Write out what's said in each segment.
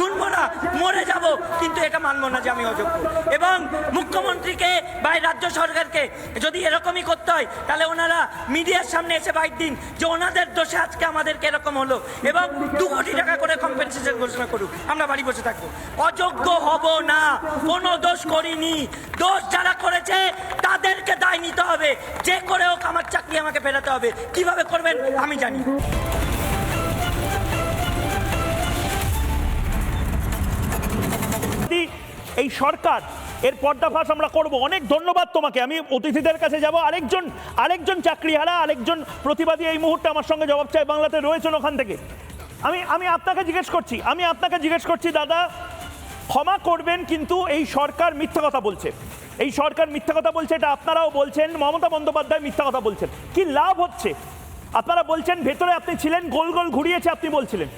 শুনব না, মরে যাব। কিন্তু এটা মানবো না যে আমি অযোগ্য। এবং মুখ্যমন্ত্রীকে বা রাজ্য সরকারকে যদি এরকমই করতে হয়, তাহলে ওনারা মিডিয়ার সামনে এসে বাইট দিন যে ওনাদের দোষে আজকে আমাদেরকে এরকম হলো। এবং দু কোটি টাকা করে কম্পেনসেশন ঘোষণা করুক। আমরা বাড়ি বসে থাকব। অযোগ্য হব না। কোনো দোষ করিনি। দোষ যারা করেছে, তাদেরকে দায় নিতে হবে। যে করে হোক আমার চাকরি আমাকে ফেরাতে হবে। কীভাবে করবেন, আমি জানি এই সরকার, এর পর্দাফাশ আমরা করব। অনেক ধন্যবাদ তোমাকে। আমি অতিথিদের কাছে যাব। আরেকজন আরেকজন চাকরিহারা, আরেকজন প্রতিবাদী এই মুহূর্তে আমার সঙ্গে জবাব চাই বাংলাতে রয়েছেন ওখান থেকে। আমি আমি আপনাকে জিজ্ঞেস করছি, আমি আপনাকে জিজ্ঞেস করছি, দাদা, ক্ষমা করবেন, কিন্তু এই সরকার মিথ্যা কথা বলছে। এই সরকার মিথ্যা কথা বলছে, এটা আপনারাও বলছেন, মমতা বন্দ্যোপাধ্যায় মিথ্যা কথা বলছেন। কি লাভ হচ্ছে? আপনারা বলছেন, ভেতরে আপনি ছিলেন, গোল গোল ঘুরিয়েছে, আপনি বলছিলেন।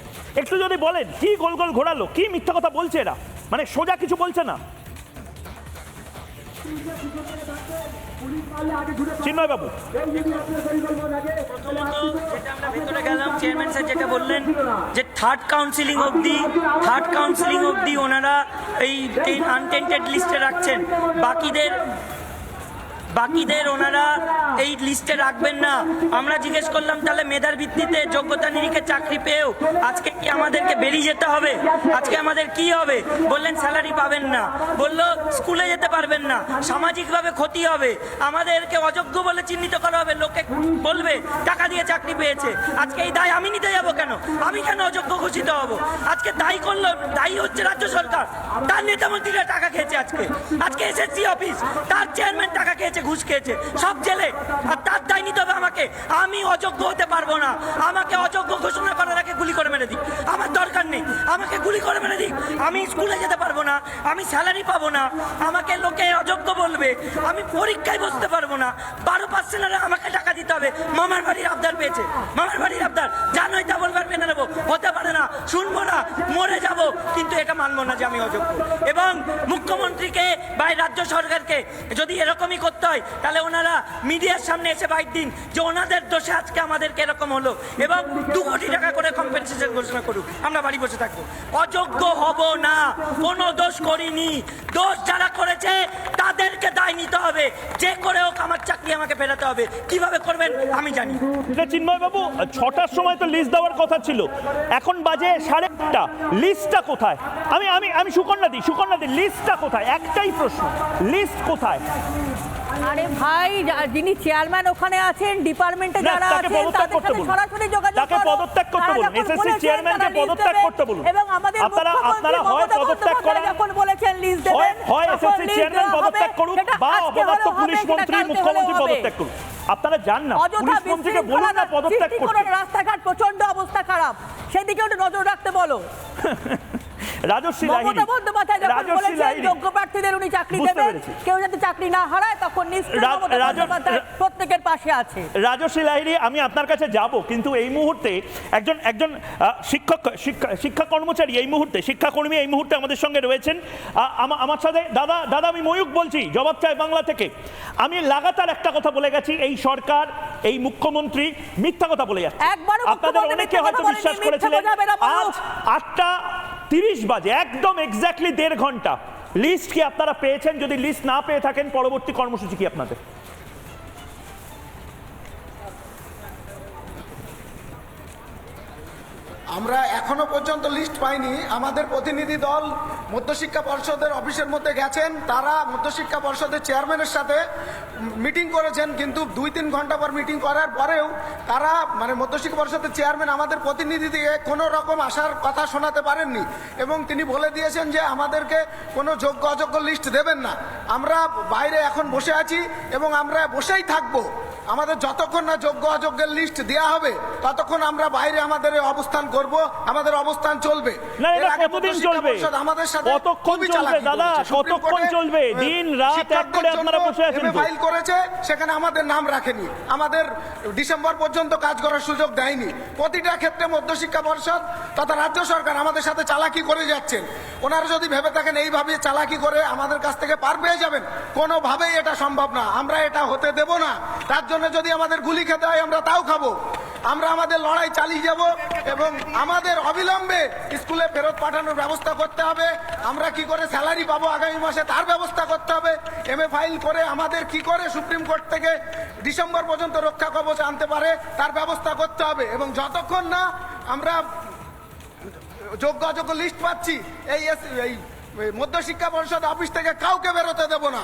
একটু যদি বলেন, কি গোল গোল ঘোরালো? কি মিথ্যা কথা বলছে এরা? মানে সোজা কিছু বলছে না। চিন্ময় চেয়ারম্যান স্যার যেটা বললেন যে থার্ড কাউন্সিলিং অবধি থার্ড কাউন্সিলিং অবধি ওনারা এই আনটেন্টেড লিস্টে রাখছেন। বাকিদের বাকিদের ওনারা এই লিস্টে রাখবেন না। আমরা জিজ্ঞেস করলাম, তাহলে মেধার ভিত্তিতে যোগ্যতা নিরিখে চাকরি পেয়েও আজকে কি আমাদেরকে বেরিয়ে যেতে হবে? আজকে আমাদের কি হবে? বললেন, স্যালারি পাবেন না। বলল, স্কুলে যেতে পারবেন না। সামাজিকভাবে ক্ষতি হবে। আমাদেরকে অযোগ্য বলে চিহ্নিত করা হবে। লোকে বলবে, টাকা দিয়ে চাকরি পেয়েছে। আজকে এই দায় আমি নিতে যাব কেন? আমি কেন অযোগ্য ঘোষিত হব? আজকে দায়ী করল দায়ী হচ্ছে রাজ্য সরকার। তার নেতা মন্ত্রীরা টাকা খেয়েছে আজকে। আজকে এসএসসি অফিস। তার চেয়ারম্যান টাকা খেয়েছে। ঘুষ খেয়েছে। সব জেলে। আর তার দায় নিতে হবে আমাকে। আমি অযোগ্য হতে পারব না। আমাকে অযোগ্য ঘোষণা করার আগে গুলি করে মেরে দিক। আমার দরকার নেই। আমাকে গুলি করে মেরে দিক। আমি স্কুলে যেতে পারব না। আমি স্যালারি পাবো না। আমাকে লোকে অযোগ্য বলবে। আমি পরীক্ষায় বসতে পারব না। বারো পার্সেন্ট আমাকে টাকা দিতে হবে। মামার বাড়ির আবদার পেয়েছে। মামার বাড়ির আবদার। জানোই তা বলবার মেনে নেব। হতে পারে শুনব না, মরে যাব। কিন্তু এটা মানবো না যে আমি অযোগ্য। এবং মুখ্যমন্ত্রীকে বা রাজ্য সরকারকে যদি এরকমই করতে হয়, তাহলে ওনারা মিডিয়ার সামনে এসে বাইর দিন যে ওনাদের দোষে আজকে আমাদেরকে এরকম হলো। এবং দু কোটি টাকা করে কম্পেনসেশন ঘোষণা করুক। আমরা বাড়ি বসে থাকব। অযোগ্য হব না। কোনো দোষ করিনি। দোষ যারা করেছে, তাদেরকে দায় নিতে হবে। যে করে হোক আমার চাকরি আমাকে ফেরাতে হবে। কীভাবে করবেন, আমি জানি। এটা চিন্ময় বাবু ছটার সময় তো লিস্ট দেওয়ার কথা ছিল। এখন বাজে সাড়ে আটটা লিস্টটা কোথায়? আমি আমি আমি সুকন্যা দিই সুকন্যা দিই লিস্টটা কোথায়? একটাই প্রশ্ন। লিস্ট কোথায়? আরে ভাই যিনি চেয়ারম্যান ওখানে আছেন ডিপার্টমেন্টে যারা আছেন তাদের সাথে সরাসরি যোগাযোগ তাকে পদত্যাগ করতে বলুন। বলেছেন চেয়ারম্যানকে পদত্যাগ করতে বলুন। এবং আমাদের আপনারা- আপনারা হয় পদত্যাগ করান- যখন বলেছেন লিস্ট দেবেন হয় এসএসসি চেয়ারম্যান পদত্যাগ করুন বা আজকে পুলিশ মন্ত্রী মুখ্যমন্ত্রী পদত্যাগ করুন। আপনারা জান না পুলিশ মন্ত্রীকে বলুন না পদত্যাগ করতে। করে রাস্তাঘাট প্রচণ্ড অবস্থা খারাপ। সেদিকে নজর রাখতে বলো। রাজশ্রী লাহিড়ী। রাজশ্রী লাহিড়ী। যোগ্য প্রার্থীদের উনি চাকরি দেবেন কেউ যাতে চাকরি না হারায় তখন নিশ্চয়ই রা- মমতা রাজ- বন্দ্যোপাধ্যায় প্রত্যেকের পাশে আছে। রাজশ্রী লাহিড়ী আমি আপনার কাছে যাব কিন্তু এই মুহূর্তে একজন একজন শিক্ষক শিক্ষা কর্মচারী এই মুহূর্তে শিক্ষাকর্মী এই মুহূর্তে আমাদের সঙ্গে রয়েছেন। আমার সাথে দাদা দাদা আমি ময়ূক বলছি জবাব চাই বাংলা থেকে। আমি লাগাতার একটা কথা বলে গেছি এই সরকার এই মুখ্যমন্ত্রী মিথ্যা কথা বলে যাচ্ছে। একবারও আপনাদের অনেকে হয়তো বিশ্বাস করেছিলেন আজ আটটা তিরিশ বাজে, একদম এক্স্যাক্টলি দেড় ঘণ্টা। লিস্ট কি আপনারা পেয়েছেন? যদি লিস্ট না পেয়ে থাকেন, পরবর্তী কর্মসূচি কি আপনাদের? এখনও পর্যন্ত লিস্ট পাইনি। আমাদের প্রতিনিধি দল মধ্যশিক্ষা পর্ষদের অফিসের মধ্যে গেছেন। তারা মধ্যশিক্ষা পর্ষদের চেয়ারম্যানের সাথে মিটিং করেছেন, কিন্তু দুই তিন ঘণ্টা পর মিটিং করার পরেও তারা মানে মধ্যশিক্ষা পর্ষদের চেয়ারম্যান আমাদের প্রতিনিধি দিয়ে কোনো রকম আসার কথা শোনাতে পারেননি। এবং তিনি বলে দিয়েছেন যে আমাদেরকে কোনো যোগ্য অযোগ্য লিস্ট দেবেন না। আমরা বাইরে এখন বসে আছি এবং আমরা বসেই থাকব। আমাদের যতক্ষণ না যোগ্য অযোগ্যের লিস্ট দেওয়া হবে ততক্ষণ আমরা বাইরে আমাদের অবস্থান করব আমাদের অবস্থান চলবে। না, এটা কতদিন চলবে? আমাদের সাথে কতক্ষণ চলবে, দাদা? কতক্ষণ চলবে? দিন, রাত এক করে আপনারা বসে আছেন ফাইল করেছে সেখানে আমাদের নাম রাখেনি। আমাদের ডিসেম্বর পর্যন্ত কাজ করার সুযোগ দেয়নি। প্রতিটা ক্ষেত্রে মধ্যশিক্ষা পর্ষদ তথা রাজ্য সরকার আমাদের সাথে চালাকি করে যাচ্ছেন। ওনারা যদি ভেবে থাকেন এইভাবে চালাকি করে আমাদের কাছ থেকে পার পেয়ে যাবেন কোনোভাবেই এটা সম্ভব না। আমরা এটা হতে দেব না। তার জন্য যদি আমাদের গুলি খেতে হয়, আমরা তাও খাব। আমরা আমাদের লড়াই চালিয়ে যাব এবং আমাদের অবিলম্বে স্কুলে ফেরত পাঠানোর ব্যবস্থা করতে হবে। আমরা কি করে স্যালারি পাবো আগামী মাসে, তার ব্যবস্থা করতে হবে। এম এ ফাইল করে আমাদের কি করে সুপ্রিম কোর্ট থেকে ডিসেম্বর পর্যন্ত রক্ষা কবচ আনতে পারে, তার ব্যবস্থা করতে হবে। এবং যতক্ষণ না আমরা যোগ্য অযোগ্য লিস্ট পাচ্ছি, এই এই মধ্যশিক্ষা পরিষদ অফিস থেকে কাউকে বেরোতে দেব না।